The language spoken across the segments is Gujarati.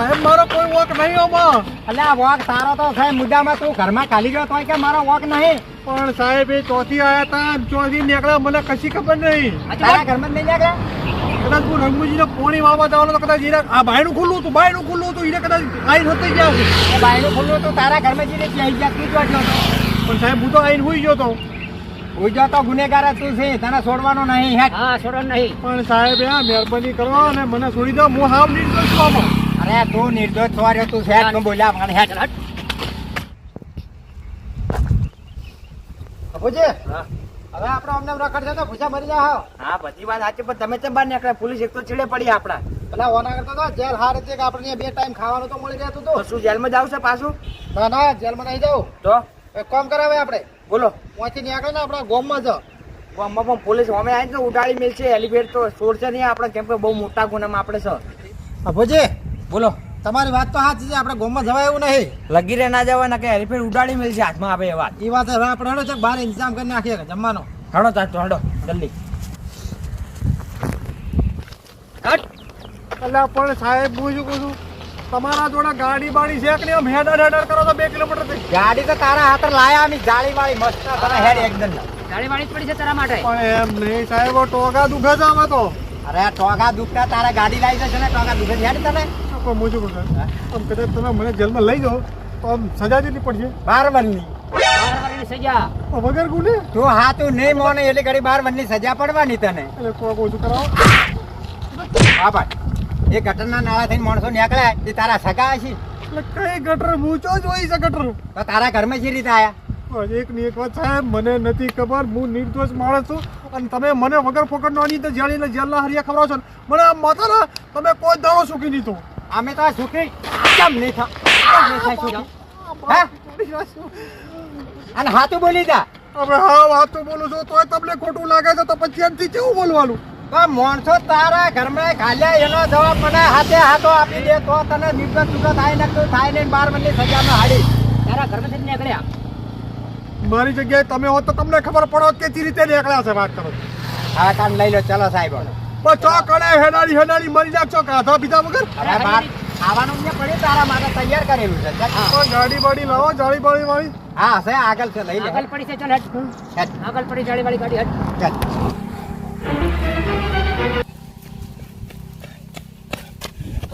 સાહેબ મારો કોઈ વોક નહીં આમાં. એટલે આ વોક તારો તો સાહેબ મુદ્દામાં તું ઘરમાં ખાલી ગયો તોય કે મારો વોક નહીં? પણ સાહેબ એ ચોથી આયા હતા ચોથી નીકળ્યા મને કશી ખબર નહીં. તારા ઘરમાં નહીં નીકળ્યા? કદાચ હું રંગુજીને પોણી વાવવા જવાનો તો કદાચ ઈને આ બાયણું ખુલ્લું હતું બાયણું ખુલ્લું હતું એને કદાચ આઈ હોતી ગયા છે બાયણું ખુલ્લું હતું તારા ઘરમાં જઈને ત્યાં ગયા તું જો ગયો તો પણ સાહેબ હું તો આઈને હોઈ ગયો તો. ઉજો તો ગુનેગાર તું છે તને છોડવાનો નહીં હેટ હા છોડો નહીં. પણ સાહેબ આ મહેરબાની કરો અને મને છોડી દો હું હાવ નિર્દોષ છું આમાં. અરે તું નિર્દોષ છો તું હેટનું બોલ્યા મને હેટ. અબુજી હા. હવે આપણે અમને રખડ છે તો ભૂસા મરી જા હા બધી વાત સાચી પણ તમે ચમ બહાર નીકળ્યા? પોલીસ એક તો ચીડે પડી આપડા પેલા ઓના કરતા તો જેલ હારે છે કે આપણે બે ટાઈમ ખાવાનું તો મળી જતું તો શું જેલમાં જાવ છે પાછું? ના ના જેલમાં નહીં જાવ. તો? એક કામ કરાવે આપણે. બોલો. ત્યાંથી નીકળે ને આપણા ગોમમાં જ. ગામમાં પણ પોલીસ અમે આવી તો ઉડાડી મેલ છે એલિવેટ તો છોડશે નહીં આપણે કેમ કે બહુ મોટા ગુનામાં આપણે છે. અભુજી બોલો. તમારી વાત તો સાચી છે આપણે ગોમમાં જવાય એવું નહીં. લગી રે ના જવાના કે હેરફેર ઉડાડી મળશે છે હાથમાં આવે એ વાત. એ વાત હવે આપણે હેડો છે બહાર ઇન્તજામ કરી નાખીએ જમવાનો? હડો ચાલ હડો જલ્દી. એટલે પણ સાહેબ હું શું કહું છું? તમારા જોડે ગાડી બાડી છે કે નહીં? હેડર હેડર કરો તો બે કિલોમીટરથી ગાડી તો તારા હાથ લાયા ની જાળી વાળી મસ્ત તને હેડ એકદમ. ગાડી વાળી પડી છે તારા માટે. પણ એમ નહીં સાહેબ ટોગા દુખે છે આમાં તો. અરે ટોગા દુખતા તારા ગાડી લાવી દેશે ને ટોગા દુખે છે તને. પણ હું શું આમ કદાચ તમે મને જેલમાં લઈ જાઓ તો આમ સજા જેટલી પડશે. બાર વનની સજા. વગર ગુને? તો હા તું નહીં મોને એટલે ઘડી બાર વર્ષની સજા પડવાની તને. એટલે તો ઓછું કરાવો. હા ભાઈ. એ ગટરના નાળા થઈને માણસો નીકળ્યા એ તારા સગા છે એટલે કઈ ગટર? હું જ હોય છે ગટર તો તારા ઘરમાં જે રીતે આયા? પણ એક ની એક વાત સાહેબ મને નથી ખબર હું નિર્દોષ માણસ છું. અને તમે મને વગર ફોકટનો આની અંદર જેલને જેલના હરિયા ખવડાવો છો. મને આમ માતાના તમે કોઈ દાડો સુખી નહીં તો અમે તો આ સુખી? કેમ નહીં થાય અને હાથું બોલી જા હવે હા વાત તો બોલું છું તોય તમને ખોટું લાગે છે તો પછી એમથી કેવું બોલવાનું? માણસો તારા ઘરમાં ખાલ્યા એનો જવાબ મને હાથે હાથો આપી દે તો તને નિર્દોષ સુગત થાય ને તું થાય ને બાર વનની સજામાં હાડી. તારા ઘરમાંથી નીકળ્યા. મારી જગ્યાએ તમે હોત તો તમને ખબર પડો કે જે રીતે નીકળ્યા છે વાત કરો. હા કામ લઈ લો ચલો સાહેબ. પણ ચો કડે હેડાડી હેડાડી મરી જાગશો કાધા પીધા વગર. ખાવાનું ને પડ્યું તારા માટે તૈયાર કરેલું છે. તો ગાડી બાડી લાવો જાળી બાળી વાળી. હા છે આગળ છે લઈ લે. આગળ પડી છે ચાલ હટ આગળ પડી ગાડી વાળી ગાડી હટ ચાલ.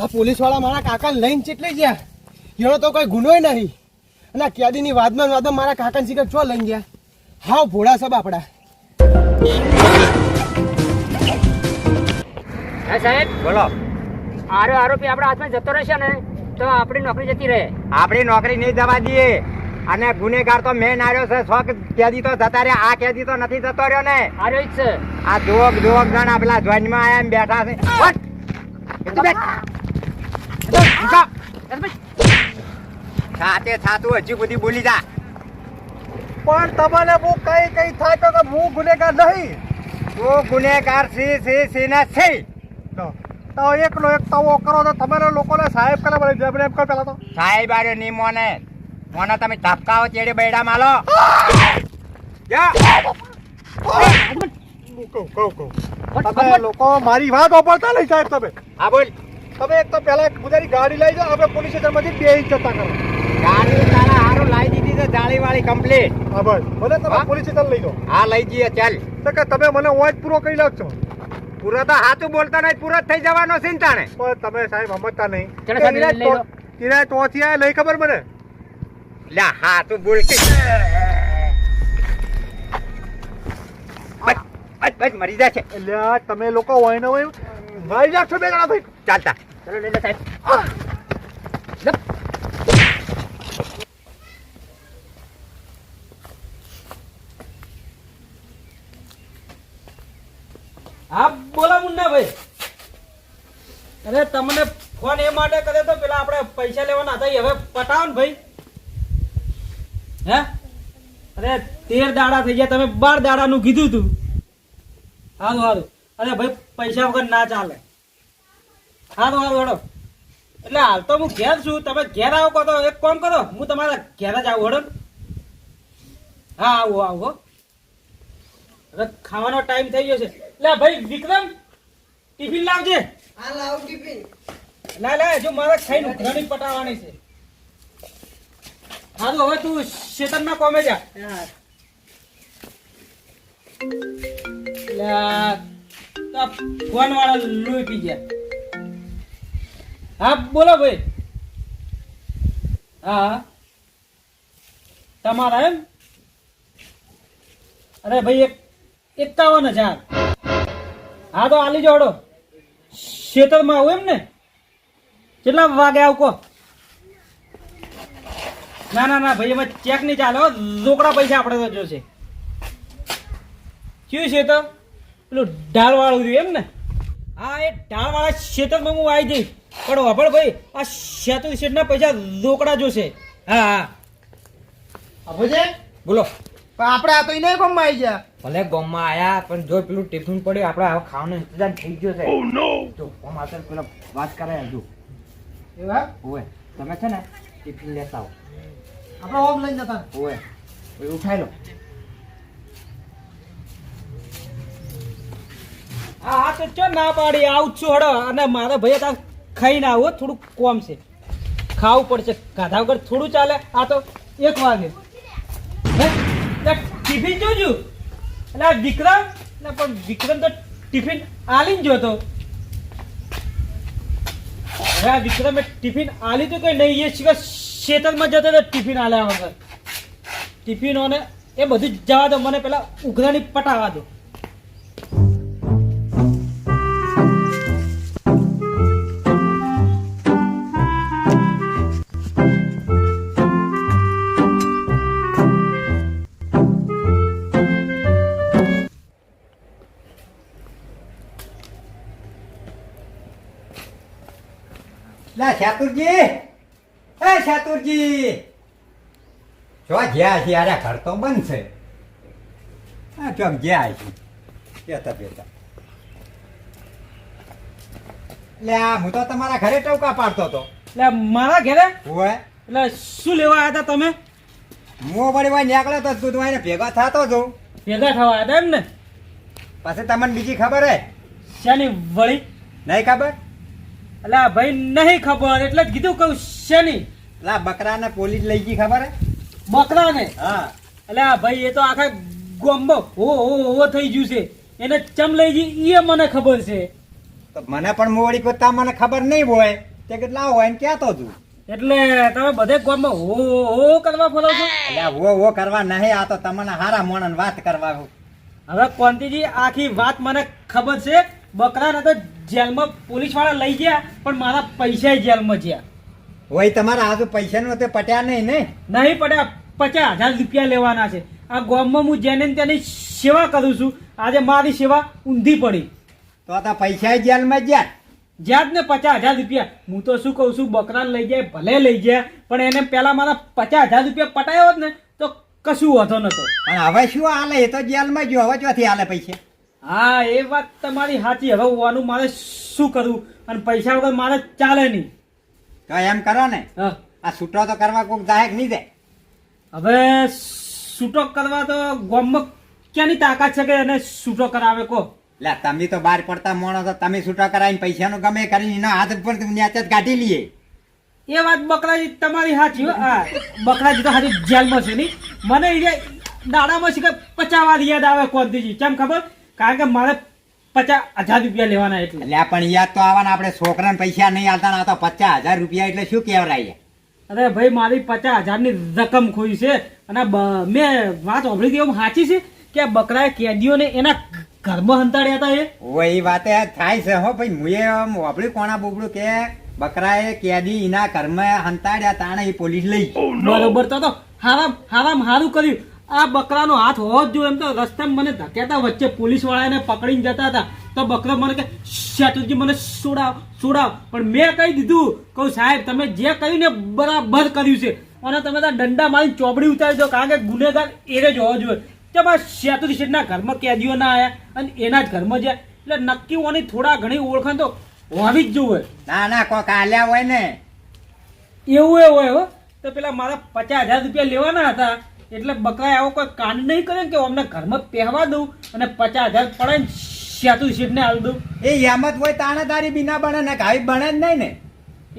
આ પોલીસવાળા મારા કાકાને લઈને ચેટલી ગયા? એનો તો કોઈ ગુનોય નહીં. અને કેદીની વાદમાં ને વાદમાં મારા કાકાને શીખર ચો લઈ ગયા? હાવ ભોળા સબ આપડા. હા સાહેબ? બોલો. આરો આરોપી આપણા હાથમાં જતો રહેશે ને તો આપણી નોકરી જતી રહે. આપણી નોકરી નહીં જવા દઈએ. અને ગુનેગાર તો મેન આવ્યો છે. શોખ કેદી તો જતા રહ્યા. આ કેદી તો નથી જતો રહ્યો ને. આરો જ છે. આ જોક જોક જણ પેલા જોઈનમાં આયા એમ બેઠા છે. ઉઠ! તું બેઠ. થાતું હજી બધી બોલી જા. પણ તમને હું કઈ કઈ થાય તો કે હું ગુનેગાર નહીં. હું ગુનેગાર સી સી સી ના સી. તો એકનો એક તવો કરો તો તમારે લોકોને સાહેબ કરે બોલે જેમ એમ કર પેલા તો. સાહેબ આર્યો ની મોને. મોને તમે ધપકાઓ ચેડે બેડા માલો. જા. કહું કહું કહું. તમે લોકો મારી વાત ઓપડતા નહીં સાહેબ તમે. હા બોલ. તમે એક તો પેલા ગુજરાતી ગાડી લઈ જાઓ આપણે પોલીસ સ્ટેશનમાંથી બે ઇંચ જતા કરો. ગાડી તારા હારું લાવી દીધી છે જાળી વાળી કમ્પ્લીટ હા ભાઈ. ભલે તમે પોલીસ સ્ટેશન લઈ જાઓ. હા લઈ જઈએ ચાલ. તો કે તમે મને વોચ પૂરો કરી નાખશો. પૂરો તો હાથું બોલતા નહીં પૂરો થઈ જવાનો છે તાણે. પણ તમે સાહેબ સમજતા નહીં. લો. ચોથી આ નહીં ખબર મને? લે હાથું બોલતી. બસ મરી જાય છે એટલે તમે લોકો હોય ને હોય મારી છો બે જણા ભાઈ. ચાલતા. ચલો લઈ લો સાહેબ હા બોલો મુન્નાભાઈ અરે તમને ફોન એ માટે કર્યો તો પેલા આપણે પૈસા લેવાના હતા હવે પટાવો ને ભાઈ. હે? અરે, તેર દાડા થઈ ગયા. તમે બાર દાડાનું કીધું તું. હારું હારું. અરે ભાઈ, પૈસા વગર ના ચાલે. હારું હારું, હડો. એટલે હાલ તો હું ઘેર છું. તમે ઘેર આવો કહો તો એક કામ કરો. હું તમારા ઘેર જ આવું, હડો. હા, આવો આવો. ખાવાનો ટાઈમ થઈ ગયો છે. એટલે ભાઈ, વિક્રમ, ટિફિન લાવજે. હા લાવ ટિફિન લા લા હજુ મારે ખાઈને ઘણી પટાવાની છે. હાલો, હવે તું શેતનમાં કોમે જા. ફોન વાળા લોહી ગયા. હા, બોલો ભાઈ. હા. તમારા એમ? અરે ભાઈ, એક એકાવન હજાર. હા, તો આલી જોડો ખેતરમાં આવું એમ ને? કેટલા વાગે આવું કહો? ના ના ના ભાઈ એમાં ચેક નહીં ચાલે હો. રોકડા પૈસા આપણે તો જોશે. કયું છે તો પેલું ઢાળ વાળું રહ્યું એમ ને? હા એ ઢાળ વાળા ક્ષેત્રમાં હું આવી જઈશ. પણ વાપર ભાઈ આ શેતુ શેઠના પૈસા રોકડા જોશે. હા હા. બોલો. પણ આપણે આ તો એને ગમમાં આવી ગયા. ભલે ગામમાં આયા પણ જો પેલું ટિફિન પડ્યું આપણે હવે ખાવાનો ઇંતજાર થઈ ગયો છે. જો ગામ આવશે ને પેલા વાત કરે હજુ. એવા? ઓવે તમે છે ને ટિફિન લેતા આવો. આપણે ઓમ લઈને જતા ઓવે ઓય ઉઠાઈ લો. હા હા તો ચો ના પાડી આવું છું હડો. અને મારા ભાઈ તા ખાઈ ના આવો થોડું કોમ છે. ખાવું પડશે. ગાધા વગર થોડું ચાલે. આ તો એક વાગે. હે? ટિફિન જોજો? એટલે આ વિક્રમ, એટલે પણ વિક્રમ તો ટિફિન આલીને જોતો. હવે આ વિક્રમે ટિફિન આલી તો કઈ નહીં, એ સિવાય શેતરમાં જતો તો ટિફિન આલ્યા વગર. ટિફિનોને એ બધું જવા દો, મને પેલા ઉઘરાણી પટાવા દો. શાતુરજી! એ શાતુરજી! જો જ્યાં છે અરે ઘર તો બંધ છે. હા ચોક જ્યાં છે. બેતા બેતા લે આ હું તો તમારા ઘરે ટવકા પાડતો હતો. એટલે મારા ઘરે? હોય એટલે શું લેવા આવ્યા હતા તમે? હું વળી વાય નીકળ્યો તો તું તમારે ભેગા થતો છું. ભેગા થવા આવ્યા હતા એમ ને પછી તમને બીજી ખબર હે? શેની વળી? નહીં ખબર? એટલે આ ભાઈ નહીં ખબર એટલે જ કીધું કહું શેની? લા બકરાને પોલીસ લઈ ગઈ ખબર હે? બકરાને? હા. એટલે આ ભાઈ એ તો આખા ગોમ્બો હો હો હો થઈ ગયું છે. એને ચમ લઈ ગઈ? એ મને ખબર છે. તો મને પણ મોડી કોતા મને ખબર નહીં હોય. તે કેટલા હોય ને તો તું? એટલે તમે બધે ગોમ્બો હો હો કરવા ફરો છો? એટલે હો હો કરવા નહીં આ તો તમને હારા મોણન વાત કરવા હવે કોંતીજી આખી વાત મને ખબર છે. બકરાને તો જેલમાં પોલીસવાળા લઈ ગયા પણ મારા પૈસા જેલમાં ગયા. હોય તમારા આજુ પૈસાનું તે પટ્યા નહીં ને? નહીં પટ્યા પચાસ હજાર રૂપિયા લેવાના છે. આ ગામમાં હું જેને તેની સેવા કરું છું આજે મારી સેવા ઊંધી પડી. તો આ પૈસા જેલમાં જ જ્યાં જ્યાં જ ને પચાસ હજાર રૂપિયા. હું તો શું કહું છું બકરાને લઈ જાય ભલે લઈ ગયા પણ એને પેલા મારા પચાસ હજાર રૂપિયા પટાયો જ ને તો કશું વાંધો નતો અને હવે શું હાલે? એ તો જેલમાં ગયો હવે ચોથી હાલે પૈસા? હા એ વાત તમારી સાચી. હવે હોવાનું મારે શું કરવું અને પૈસા વગર મારે ચાલે નહીં. તો એમ કરો ને. આ છૂટો તો કરવા કોઈક દાયક નહીં દે. હવે છૂટો કરવા તો ગોમમાં ક્યાંની તાકાત છે કે એને છૂટો કરાવે કો લે તમે તો બહાર પડતા મોણો તો તમે છૂટો કરાવીને પૈસાનો ગમે કરીને એના હાથ પર નેચે જ કાઢી લઈએ. એ વાત બકરાજી તમારી સાચી હો. બકરાજી તો સાચી જેલમાં છે નહીં? મને દાડામાં છે કે પચાસ યાદ આવે કોંતીજી. કેમ ખબર? કારણ કે મારે પચાસ હજાર રૂપિયા લેવાના એટલે. એટલે પણ યાદ તો આવવાના આપણે છોકરાને પૈસા નહીં આવતા ના તો પચાસ હજાર રૂપિયા એટલે શું કહેવાય અરે ભાઈ મારી પચાસ હજારની રકમ ખોઈ છે અને મેં વાત સાંભળી હતી એમ સાચી છે કે બકરાએ કેદીઓને એના ઘરમાં હંતાડ્યા હતા એ? ઓ એ વાતે થાય છે હો ભાઈ મુએ આમ વાપર્યું કોણા બોબડું કે બકરાએ કેદી એના ઘરમાં હંતાડ્યા તાણે એ પોલીસ લઈ બરોબર તો તો હારામ હારામ હારું કર્યું. આ બકરાનો હાથ હોવો જ જોઈએ. એમ તો રસ્તામાં મને ધકેતા વચ્ચે પોલીસ વાળાને પકડીને જતા હતા. તો બકરો મને કે શેતુજી મને છોડાવ છોડાવ પણ મેં કહી દીધું કહું સાહેબ તમે જે કહ્યું ને બરાબર કર્યું છે. અને તમે તો દંડા મારી ચોપડી ઉતારી દો કારણ કે ગુનેગાર એને જ હોવો જોઈએ. કે બસ શેતુજી શેઠના ઘરમાં કેદીઓ ના આવ્યા અને એના જ ઘરમાં જ્યાં. એટલે નક્કી હોવાની થોડા ઘણી ઓળખાણ તો હોવી જ જોઈએ. ના ના કોક આલ્યા હોય ને. એવું એ હોય હો. તો પેલા મારા પચાસ હજાર રૂપિયા લેવાના હતા. એટલે બકાય આવો કોઈ કાંડ નહીં કરે કે અમને ઘરમાં પહેવા દઉં અને પચાસ હજાર પડે ને સેતુ શેઠને આલી દઉં? એ યામત હોય તાણે તારી બીના બને ને ગાય બને જ નહીં ને.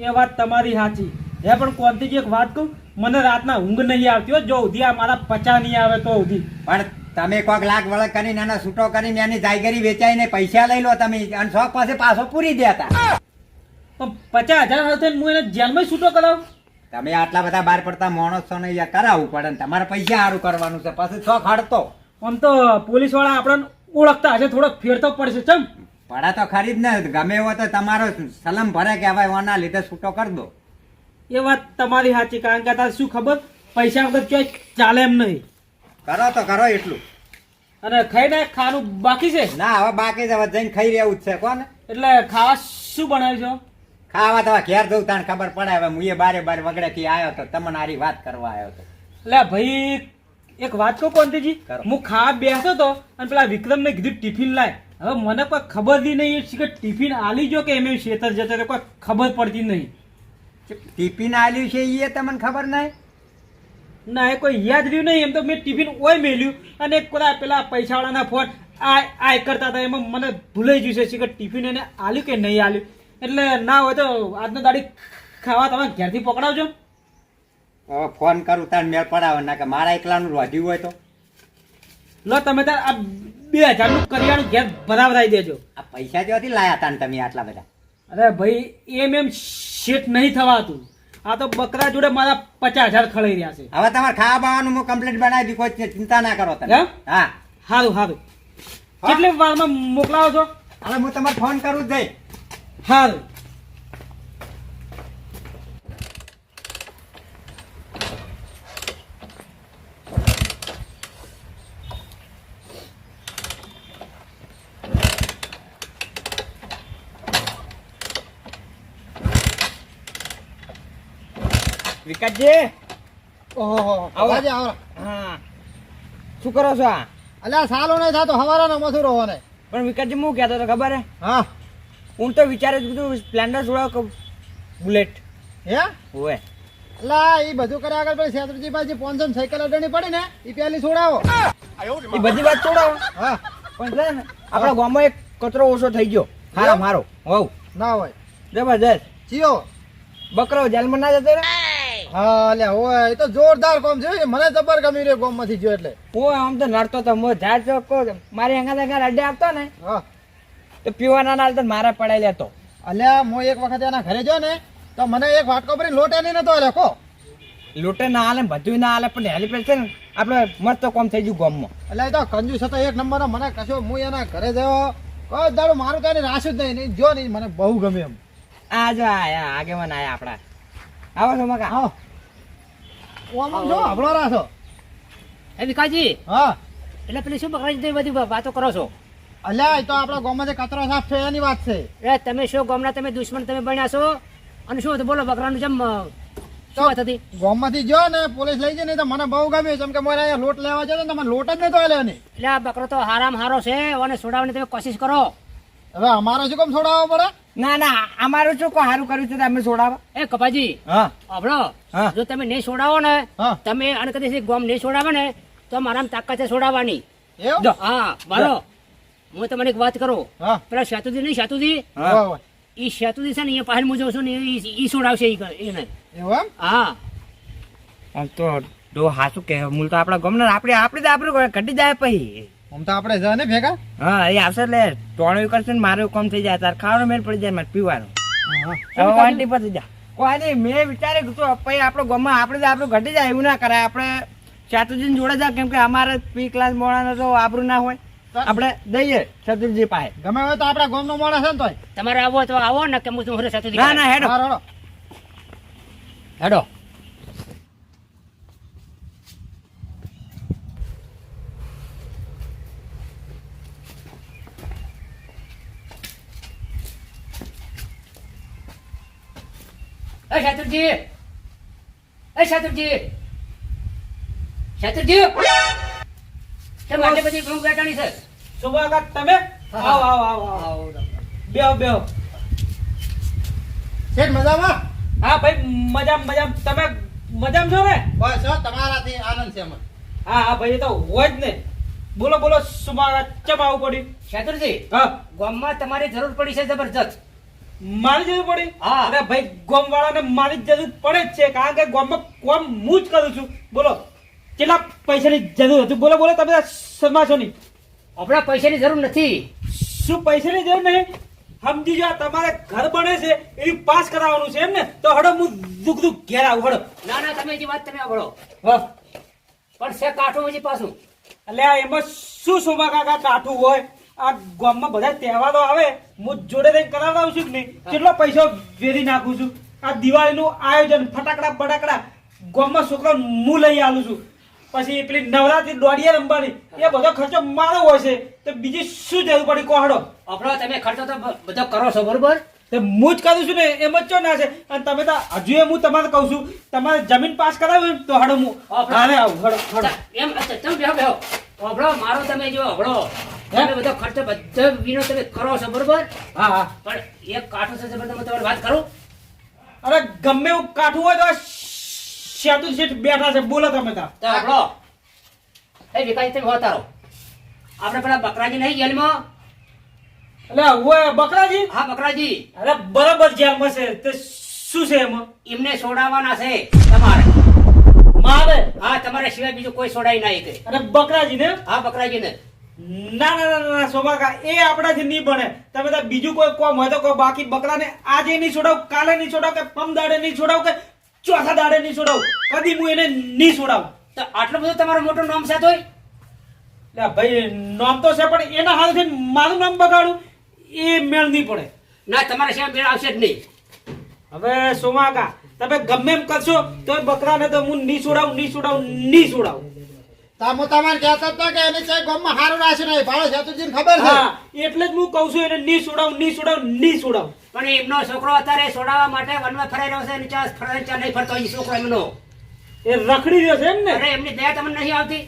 એ વાત તમારી સાચી. હે પણ કોનથી એક વાત કહું? મને રાતના ઊંઘ નહીં આવતી હો જો સુધી આ મારા પચા નહીં આવે તો સુધી. પણ તમે કોઈક લાખ વળગ કરીને નાના છૂટો કરીને એની જાયગરી વેચાઈને પૈસા લઈ લો તમે અને શોખ પાસે પાછો પૂરી દેતા. પણ પચાસ હજાર હું એને જેલમાં છૂટો કરાવું? તમે આટલા બધા બહાર પડતા માણસો ને યાર કરાવવું પડે ને તમારે પૈસા સારું કરવાનું છે પછી છો ખાડતો આમ તો પોલીસવાળા આપણને ઓળખતા હશે થોડોક ફેરતો પડશે ચમ. પડા તો ખરી જ ને ગમે એવો તો તમારો સલમ ભરે કે હવે ઓના લીધે છૂટો કરી દો. એ વાત તમારી સાચી કારણ કે તારે શું ખબર? પૈસા વગર ક્યાંય ચાલે એમ નહીં. કરો તો કરો એટલું. અને ખાઈને ખાવાનું બાકી છે? ના હવે બાકી છે હવે જઈને ખાઈ રહેવું જ છે કોને? એટલે ખાવા શું બનાવ્યું છે? ખાવા તો ઘેર જવું તાણ ખબર પડે. હવે હું એ બારે બાર વગડેથી આવ્યો તો તમને આરી વાત કરવા આવ્યો તો. એટલે ભાઈ એક વાત કહું કોંતીજી. હું ખાવા બેસતો હતો અને પેલા વિક્રમને કીધું ટિફિન લાય. હવે મને કોઈ ખબર જ નહીં છે કે ટિફિન આલી જો કે એમ શેતર જતો કોઈ ખબર પડતી નહીં. ટિફિન આલ્યું છે એ તમને ખબર નહીં? ના એ કોઈ યાદ રહ્યું નહીં. એમ તો મેં ટિફિન ઓય મેલ્યું અને એક પેલા પેલા પૈસાવાળાના ફોન આ આ કરતા હતા. એમાં મને ભૂલાઈ ગયું છે કે ટિફિન એને આલ્યું કે નહીં આલ્યું. એટલે ના હોય તો આજનો દાડી ખાવા તમે ઘેરથી પકડાવજો. હવે ફોન કરું તાર મેળ પડાવે ના કે મારા એકલાનું રોજ્યું હોય તો. લો તમે તાર આ બે હજારનું કરિયાણું ઘેર ભરાવરાઈ દેજો. આ પૈસા જેવાથી લાયા તા તમે આટલા બધા? અરે ભાઈ એમ એમ શેઠ નહીં થવાતું. આ તો બકરા જોડે મારા પચાસ હજાર ખળી રહ્યા છે. હવે તમારે ખાવા બાવાનું હું કમ્પ્લેટ બનાવી દીધું કોઈ ચિંતા ના કરો તમે. હા? સારું સારું કેટલી વારમાં મોકલાવો છો? હવે હું તમારે ફોન કરું જ જઈ. સારું વિકાસજી? ઓહો. આવો. હા. શું કરો છો આ? અલ્યા સાલો નહીં થતો હવારાનો મથુર હોવાને પણ વિકાસજી હું કહેતો તો ખબર હે? હા. હું તો વિચારે જ કીધું સ્પ્લેન્ડર કે બુલેટ હે? ઓએ અલા એ બધું કર્યા આગળ પછી શેત્રુજી પાસે પાંચસો સાયકલ અડણી પડી ને એ પેલી છોડાવો. એ બધી વાત છોડાવો. હા. પણ છે ને આપણા ગામમાં એક કચરો ઓછો થઈ ગયો. હારો મારો. હોવ. ના હોય. જબરજસ્ત. ચિયો. બકરો જેલમાં ના જતો રે? હા અલ્યા હોય. એ તો જોરદાર કોમ છે. મને જબર ગમી રહ્યો ગોમમાંથી જો એટલે. હું આમ તો નડતો તો. મો ઝાડ ચોખ્ખો મારી અંગા અંગા અડ્ડે આપતો ને. હા. તો પીવાના ના તો મારા પડાઈ લેતો. અલ્યા હું એક વખત એના ઘરે જો ને તો મને એક વાટકો ભરી લોટ એની નતો આલ્યો કો. લોટે ના હાલે બધું ના હાલે પણ હેલીપેડ છે ને આપણે મસ્ત કોમ થઈ ગયું ગોમમાં. એટલે તો કંજુસ હતો એક નંબર મને કશો હું એના ઘરે જયો કોઈ દાડો મારું તો એની રાશ જ નહીં જો નહીં મને બહુ ગમે એમ. આ જો આયા આગેવાન આયા આપણા આવો છો મકા આવો. હું આમ જો આપણો રાસો એ વિકાસજી હા. એટલે પેલી શું બકરાજી બધી વાતો કરો છો? અલ્યા એ તો આપણા ગામમાં જે કચરો સાફ છે એની વાત છે. એ તમે શું ગામના તમે દુશ્મન તમે બન્યા છો? અને શું બોલો બકરાનું જેમ ગામમાંથી જો ને પોલીસ લઈ જાય ને તો મને બહુ ગમ્યું જેમ કે મારે અહીંયા લોટ લેવા જતો ને મને લોટ જ નતો આલ્યો ને. એટલે આ બકરો તો હારામ હારો છે અને છોડાવવાની તમે કોશિશ કરો. હવે અમારો શું કેમ છોડાવવો પડે? ના ના અમારું શું કોઈ સારું કર્યું છે તો અમે છોડાવા. એ કપાજી. હા. જો તમે નહીં છોડાવો ને તમે અને કદાચ ગોમ નહીં છોડાવે ને તો મારા તાકાત છે છોડાવવાની. હા મારો હું તમને એક વાત કરું. હા. પેલા શેતુજી નહીં શેતુજી. ઈ શાતુજી છે ને એ પાહેલ મુજબ જોઉં છું ને ઈ છોડાવશે ઈ એને એવું હા. આમ તો ડો હાસું કે મૂળ તો આપણા ગમને આપણે આપણે તો આપણે ઘટી જાય પછી. આમ તો આપણે જાય ને ભેગા? હા એ આવશે એટલે ટોણું કરશે ને મારું કામ થઈ જાય તાર ખાવાનું મેળ પડી જાય મારે પીવાનું. હવે વાંટી પતી જા કોઈ નહીં મેં વિચારે તો પછી આપણો ગમમાં આપણે તો આપણું ઘટી જાય એવું ના કરાય. આપણે ચાતુજીને જોડે જાય કેમ કે અમારે પી ક્લાસ મોડાનો તો આબરું ના હોય. આપણે દઈએ ચતુર્જી પાસે. ગમે હોય તો આપણા ગામનો મોડા છે ને તોય. તમારે આવો તો આવો ને કે હું ના ના હેડો. હા, હેડો. એ શત્રુજી. એ શાતુજી શાતુજી કેમ આટલી બધી ઘઉં બેઠાણી છે? સુભાગત તમે? આવો આવો આવો આવો. બેહો બેહો. શેઠ મજામાં? હા ભાઈ મજામ મજામ. તમે મજામ છો ને? બસ હો, તમારાથી આનંદ છે અમને હા હા ભાઈ એ તો હોય જ ને. બોલો બોલો સુભાગત ચમ આવું પડ્યું? શેતુરજી હા. ગામમાં તમારી જરૂર પડી છે જબરજસ્ત. મારી જરૂર પડી? હા. અરે ભાઈ ગોમ વાળાને મારી જરૂર પડે જ છે કારણ કે ગોમમાં કોમ હું જ કરું છું. બોલો કેટલા પૈસાની જરૂર હતી? બોલો બોલો તમે શરમાશો નહીં. આપણા પૈસાની જરૂર નથી. શું પૈસાની જરૂર નહીં? સમજી જો તમારે ઘર બને છે એ પાસ કરાવવાનું છે એમ ને? તો હડો હું દુઃખ દુઃખ ઘેર આવું હડો. ના ના તમે જે વાત તમે આવડો હા. પણ છે કાઠું પછી પાછું. એટલે આ એમાં શું શોભા કાકા કાઠું હોય? આ ગામમાં બધા તહેવારો આવે હું જોડે રહીને કરાવડાવું છું કે નહીં? કેટલો પૈસો વેરી નાખું છું? આ દિવાળીનું આયોજન ફટાકડા બટાકડા ગામમાં છોકરા હું લઈ આવું છું. પછી પેલી નવરાત્રી દોઢિયા રમવાની. એ બધો ખર્ચો મારો હોય છે. તો બીજી શું જરૂર પડી? કોહડો આપણો તમે ખર્ચો તો બધો કરો છો બરોબર? તે હું જ કરું છું ને એમ જ ચો ના છે અને તમે તો હજુ એ હું તમારે કહું છું તમારે જમીન પાસ કરાવ્યું તો હડો હું. હારે આવું હડો હડો. એમ તમે બેહો બેહો. અભળો મારો તમે જો અભળો તમે બધો ખર્ચો બધો વિનો તમે કરો છો બરોબર? હા હા. પણ એક કાઠું છે તમે તમારી વાત કરું. અરે ગમે એવું કાઠું હોય તો આ શેતુ શેઠ બેઠા છે બોલો તમે તા. આપણો એ વિકાસ તમે હોતારો. આપણે પેલા બકરાજી નહીં જેલમાં? એટલે હવે બકરાજી? હા બકરાજી. અરે બરાબર જેલમાં છે તે શું છે એમાં? એમને છોડાવવાના છે તમારે. મારે? હા તમારે સિવાય બીજું કોઈ છોડાય નહીં કે અરે બકરાજી ને હા બકરાજી ને ના ના ના ના સોમાકા એ આપણાથી નહીં બને તમે તો બીજું કોઈ કોમ હોય તો કોઈ બાકી બકરાને આજે નહીં છોડાવ કાલે નહીં છોડાવ કે પમ દાડે નહીં છોડાવ કે ચોથા દાડે નહીં છોડાવું. કદી હું એને નહીં છોડાવું. તો આટલું બધું તમારું મોટું નામ છે તોય? લે ભાઈ નામ તો છે પણ એના હાથે મારું નામ બગાડું એ મેળ નહીં પડે. ના તમારે સિવાય મેળ આવશે જ નહીં. હવે સોમાકા તમે ગમે એમ કરશો તો બકરાને તો હું નહીં છોડાવું નહીં છોડાવું નહીં છોડાવું. તમે તમારે કહેતા હતા કે એની ચાય ગામમાં હારું રાશે નહીં ભાડે શેતુજીને ખબર છે. એટલે જ હું કહું છું એને નહીં છોડાવું નહીં છોડાવું નહીં છોડાવું પણ એમનો છોકરો અત્યારે છોડાવવા માટે વનમાં ફરાઈ રહ્યો છે અને ચા ફરાઈ ચા નહીં ફરતો એ છોકરો એમનો. એ રખડી રહ્યો છે એમ ને? અરે એમની દયા તમને નહીં આવતી?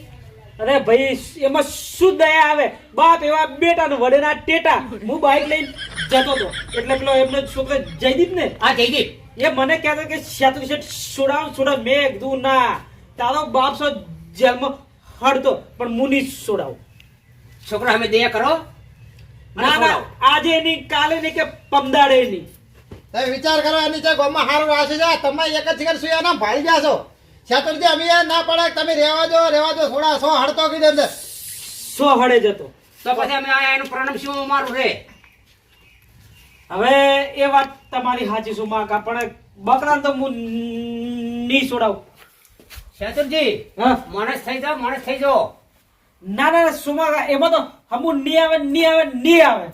અરે ભાઈ એમાં શું દયા આવે? બાપ એવા બેટા ને વડેના ટેટા. હું બાઈક લઈને જતો હતો. એટલે પેલો એમનો છોકરો જયદીપ ને? હા જયદીપ. એ મને કહેતો કે શેતુ શેઠ છોડાવ છોડાવ મેં કીધું ના તારો બાપ સો જેલમાં હડતો પણ મુનિ છોડાવો. છોકરા અમે દયા કરો. ના ના આજે નહીં કાલે નહીં કે પમદાડે નહીં. તમે વિચાર કરો એની ચાય ગોમાં હારું રાશે છે તમે એક જ શિખર સુયા ના ભાઈ ગયા છો. શેતુજી અમે ના પડે તમે રહેવા દો રહેવા દો થોડા સો હડતો કીધે અંદર સો હડે જતો. તો પછી અમે આ એનું પ્રણામ શું અમારું રે હવે એ વાત તમારી સાચી શું માં કા પણ બકરાને તો હું નહીં છોડાવું. શેતુરજી માણસ થઈ જાઓ માણસ થઈ જાઓ. ના ના ના, સુમા એમાં તો હમું નહીં આવે નહીં આવે નહીં આવે.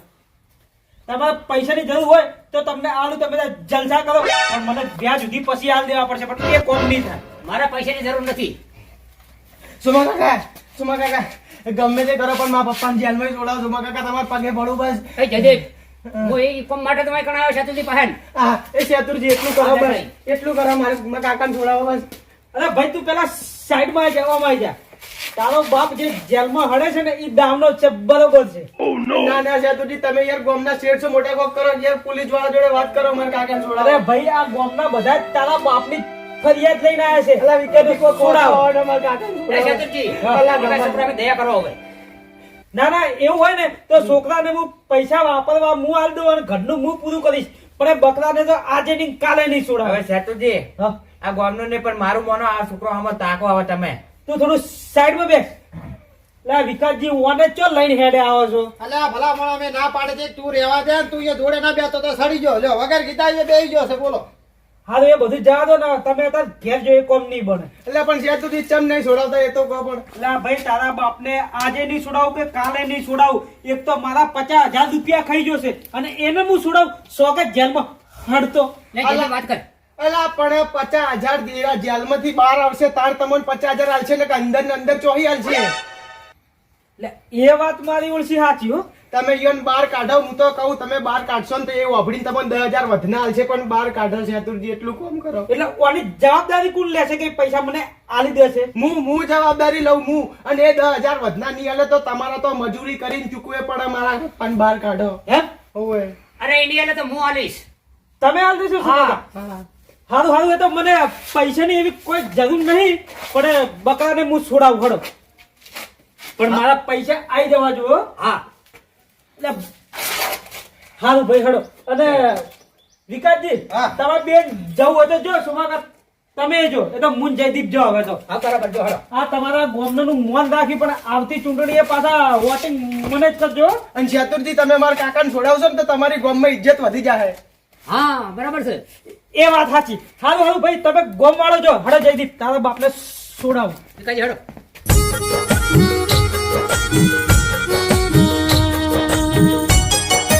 તમારે પૈસાની જરૂર હોય તો તમને આલુ તમે જલસા કરો. પણ મને વ્યાજ સુધી પછી આલ દેવા પડશે પણ એ કોમ નહીં થાય. મારા પૈસાની જરૂર નથી. સુમા કાકા? સુમા કાકા? ગમે તે કરો પણ મારા પપ્પાને જેલમાં જોડાવો સુમા કાકા? તમારે પગે પડું બસ. એ જયદીપ હું એ કોમ માટે તમારે કણાયો શેતુરજી પહેન હા એ શેતુરજી એટલું કરો બસ. એટલું કરો મારે કાકાને છોડાવો બસ. અરે ભાઈ તું પેલા સાઈડમાં માં જા તારો બાપ જે જેલમાં હડે છે ને એ દામનો છે બરોબર છે. ના ના શેતુરજી તમે યાર ગામના શેઠ છો મોટા કોક કરો યાર પોલીસવાળા જોડે વાત કરો મને કાકા છોડાવો. અરે ભાઈ આ ગામના બધા તારા બાપની ફરિયાદ લઈને આવ્યા છે. અલા વિકેટ કોક છોડાવો. છોડાવો મારા છોડાવો. શેતુરજી અલા, મારા છોકરા દયા કરો હવે. ના ના એવું હોય ને તો છોકરાને હું પૈસા વાપરવા હું આલ દઉં અને ઘરનું હું પૂરું કરીશ. પણ એ બકરાને તો આજે નહીં કાલે નહીં છોડાવે. સેતુજી હા. આ ગામનો ને પણ મારું મોનો આ છોકરો આમાં તાકો આવે તમે. તું થોડું સાઈડમાં બેસ. લા વિકાસજી ઓને ચો લઈને હેડે આવો છો? અલ્યા ભલા મને અમે ના પાડે છે તું રહેવા દે તું એ જોડે ના બેસતો તો સડી ગયો. લ્યો વગર કીધા એ બેસી ગયો છે બોલો. હારું એ બધું જવા દો ને તમે અત્યારે ઘેર જો એ કોમ નહીં બને. એટલે પણ શેર સુધી ચમ નહીં છોડાવતા એ તો કહો પણ. એટલે ભાઈ તારા બાપને આજે નહીં છોડાવું કે કાલે નહીં છોડાવું? એક તો મારા પચાસ હજાર રૂપિયા ખાઈ જશે અને એને હું છોડાવું? સો કે જેલમાં હડતો. વાત કર. અલા પણ પચાસ હજાર દેવા જેલમાંથી બહાર આવશે તાર તમને પચાસ હજાર આવશે ને અંદર ને અંદર ચોહી આવશે એટલે એ વાત મારી ઓળશી સાચી હો. તમે ઈયોને બાર કાઢો હું તો કહું તમે બહાર કાઢશો ને તો એ વાપરીને તમને દસ હજાર વધના આવશે પણ બાર કાઢો શેતુરજી એટલું કોમ કરો. એટલે ઓની જવાબદારી કોણ લેશે કે પૈસા મને આલી દેશે? હું હું જવાબદારી લઉં હું. અને એ દસ હજાર વધના નહીં આલે તો તમારા તો મજૂરી કરીને ચૂકવે પડે મારા પણ બહાર કાઢો. હે? હોવે. અરે ઇન્ડિયાને તો હું આલીશ. તમે આલી દેશો હા. હા. હારું હારું એ તો મને પૈસાની એવી કોઈ જરૂર નહીં પણ બકરાને હું છોડાવું ખડો પણ મારા પૈસા આવી જવા જુઓ હા. એટલે હારું ભાઈ હડો. અને વિકાસજી હા. તમારે બે જવું હોય તો જો સુમાકા તમે જો. એ તો મુન જયદીપ જો હવે તો. હા બરાબર જો હડો. આ તમારા ગોમનું મોન રાખી પણ આવતી ચૂંટણી એ પાછા વોટિંગ મને જ કરજો અને ચતુર્થી તમે મારા કાકાને છોડાવશો ને તો તમારી ગોમમાં ઇજ્જત વધી જાય હા બરાબર છે. એ વાત સાચી. સારું સારું ભાઈ તમે ગોમ વાળો જો હડો જયદીપ તારા બાપને છોડાવો કઈ હળો